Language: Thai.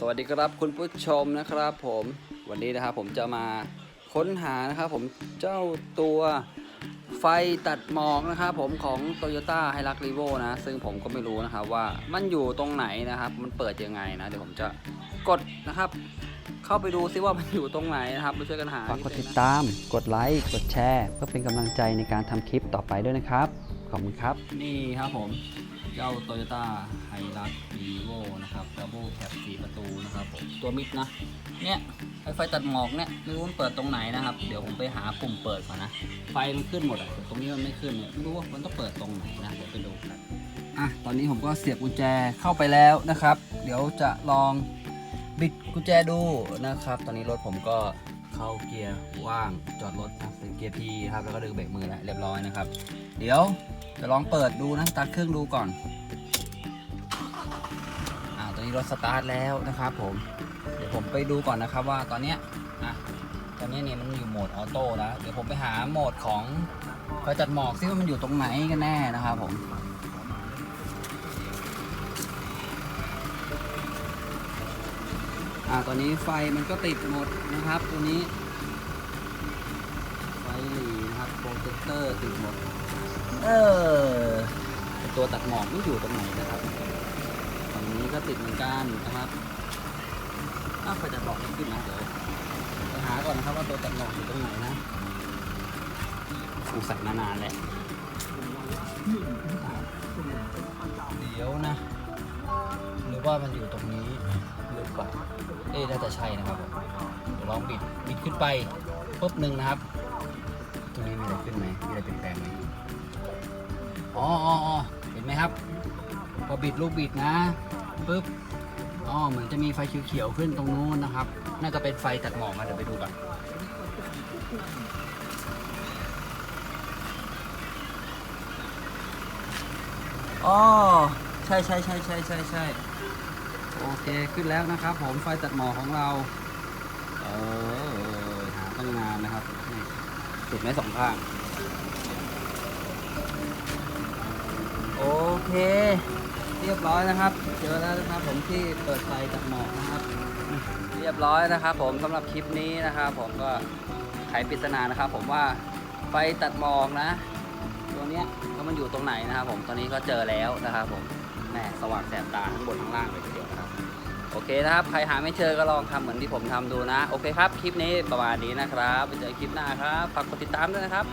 สวัสดีครับคุณผู้ชมนะครับผมวันนี้นะครับผมจะมาค้นหานะครับผมเจ้าตัวไฟตัดหมอกนะครับผมของ Toyota h i l u x r e v o นะ ซึ่งผมก็ไม่รู้นะครับว่ามันอยู่ตรงไหนนะครับ มันเปิดยังไงนะ เดี๋ยวผมจะกดนะครับ เข้าไปดูซิว่ามันอยู่ตรงไหนนะครับมาช่วยกันหาฝากกดติดตาม กดไลค์กดแชร์ เพื่อเป็นกำลังใจในการทำคลิปต่อไปด้วยนะครับ ขอบคุณครับ นี่ครับผม เจ้า Toyota h i l u x r e v o นะครับ Double Cab 4ประตูนะครับผมตัวมิดนะ เนี่ยไฟไฟตัดหมอกเนี่ยไม่รู้มันเปิดตรงไหนนะครับ เดี๋ยวผมไปหาปุ่มเปิดก่อนนะ ไฟมันขึ้นหมดอะแต่ตรงนี้มันไม่ขึ้นเนี่ยไม่รู้ว่ามันต้องเปิดตรงไหนนะเดี๋ยวไปดูกันอะตอนนี้ผมก็เสียบกุญแจเข้าไปแล้วนะครับ เดี๋ยวจะลองบิดกุญแจดูนะครับ ตอนนี้รถผมก็ เข้าเกียร์ว่างจอดรถนะเป็นเกียร์พีครับแล้วก็ดึงเบรกมือแล้วเรียบร้อยนะครับ เดี๋ยวจะลองเปิดดูนะสตาร์ทเครื่องดูก่อนอ่าตอนนี้รถสตาร์ทแล้วนะครับผมเดี๋ยวผมไปดูก่อนนะครับว่าตอนเนี้ยอะตอนนี้เนี่ยมันอยู่โหมดออโต้แล้วเดี๋ยวผมไปหาโหมดของไฟจัดหมอกซิว่ามันอยู่ตรงไหนกันแน่นะครับผม อ่าตอนนี้ไฟมันก็ติดหมดนะครับตัวนี้ ไฟหลีนะครับโปรเจคเตอร์ติดหมด เออตัวตัดหมอกไม่อยู่ตรงไหนนะครับฝั่งนี้ก็ติดเหมือนกันนะครับอ้าวไฟตัดหมอกขึ้นนะเดี๋ยวไปหาก่อนนะครับว่าตัวตัดหมอกอยู่ตรงไหนนะสงสัยมานานแหละเดี๋ยวนะ หรือว่ามันอยู่ตรงนี้ หรือเปล่าเอ๊ะน่าจะใช่นะครับเดี๋ยวลองบิดบิดขึ้นไปปุ๊บหนึ่งนะครับ ตรงนี้มีอะไรขึ้นไหมมีอะไรเปลี่ยนแปลงไหมอ๋ออ๋ออ๋อเห็นไหมครับ พอบิดลูกบิดนะปุ๊บอ๋อเหมือนจะมีไฟเขียวๆขึ้นตรงนู้นนะครับ น่าจะเป็นไฟตัดหมอกมาเดี๋ยวไปดูกันอ๋อใช่ใช่ใช่ใช่ใช่ใช่ โอเคขึ้นแล้วนะครับ ผมไฟตัดหมอกของเรา เออหาตั้งนานนะครับนี่ติดไหมสองข้าง โอเค เรียบร้อยนะครับ เจอแล้วนะครับ ผมที่เปิดไฟตัดหมอกนะครับ เรียบร้อยนะครับ ผมสำหรับคลิปนี้นะครับ ผมก็ไขปริศนานะครับ ผมว่าไฟตัดหมอกนะ ตัวเนี้ยก็มันอยู่ตรงไหนนะครับ ผมตอนนี้ก็เจอแล้วนะครับ ผมแหมสว่างแสบตาทั้งบนทั้งล่างเลย เครับโอเคนะครับ ใครหาไม่เจอก็ลองทำเหมือนที่ผมทำดูนะ โอเคครับ คลิปนี้ประมาณนี้นะครับ ไปเจอคลิปหน้าครับ ฝากกดติดตามด้วยนะครับ